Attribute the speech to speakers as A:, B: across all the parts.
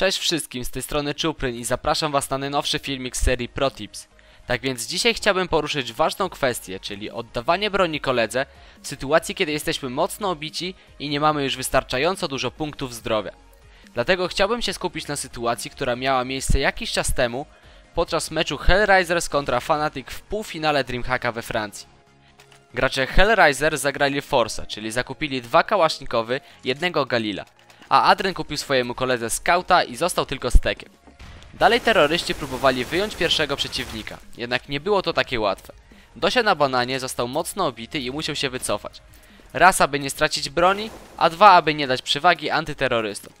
A: Cześć wszystkim, z tej strony Czupryn i zapraszam was na najnowszy filmik z serii ProTips. Tak więc dzisiaj chciałbym poruszyć ważną kwestię, czyli oddawanie broni koledze w sytuacji kiedy jesteśmy mocno obici i nie mamy już wystarczająco dużo punktów zdrowia. Dlatego chciałbym się skupić na sytuacji, która miała miejsce jakiś czas temu podczas meczu Hellraisers kontra Fnatic w półfinale Dreamhacka we Francji. Gracze Hellraiser zagrali Force, czyli zakupili dwa kałasznikowy, jednego Galila, a Adren kupił swojemu koledze Scouta i został tylko stekiem. Dalej terroryści próbowali wyjąć pierwszego przeciwnika, jednak nie było to takie łatwe. Dosia na bananie został mocno obity i musiał się wycofać. Raz, aby nie stracić broni, a dwa, aby nie dać przewagi antyterrorystom.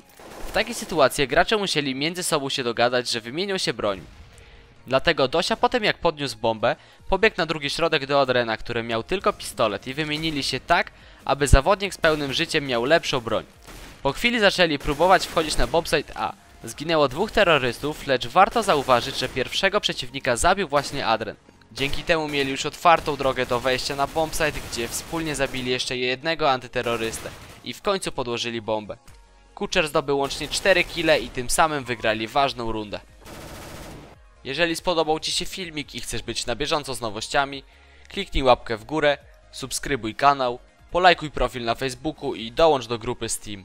A: W takiej sytuacji gracze musieli między sobą się dogadać, że wymienią się broni. Dlatego Dosia potem jak podniósł bombę, pobiegł na drugi środek do Adrena, który miał tylko pistolet i wymienili się tak, aby zawodnik z pełnym życiem miał lepszą broń. Po chwili zaczęli próbować wchodzić na bombsite A. Zginęło dwóch terrorystów, lecz warto zauważyć, że pierwszego przeciwnika zabił właśnie Adren. Dzięki temu mieli już otwartą drogę do wejścia na bombsite, gdzie wspólnie zabili jeszcze jednego antyterrorystę i w końcu podłożyli bombę. Kucher zdobył łącznie 4 kile i tym samym wygrali ważną rundę. Jeżeli spodobał Ci się filmik i chcesz być na bieżąco z nowościami, kliknij łapkę w górę, subskrybuj kanał, polajkuj profil na Facebooku i dołącz do grupy Steam.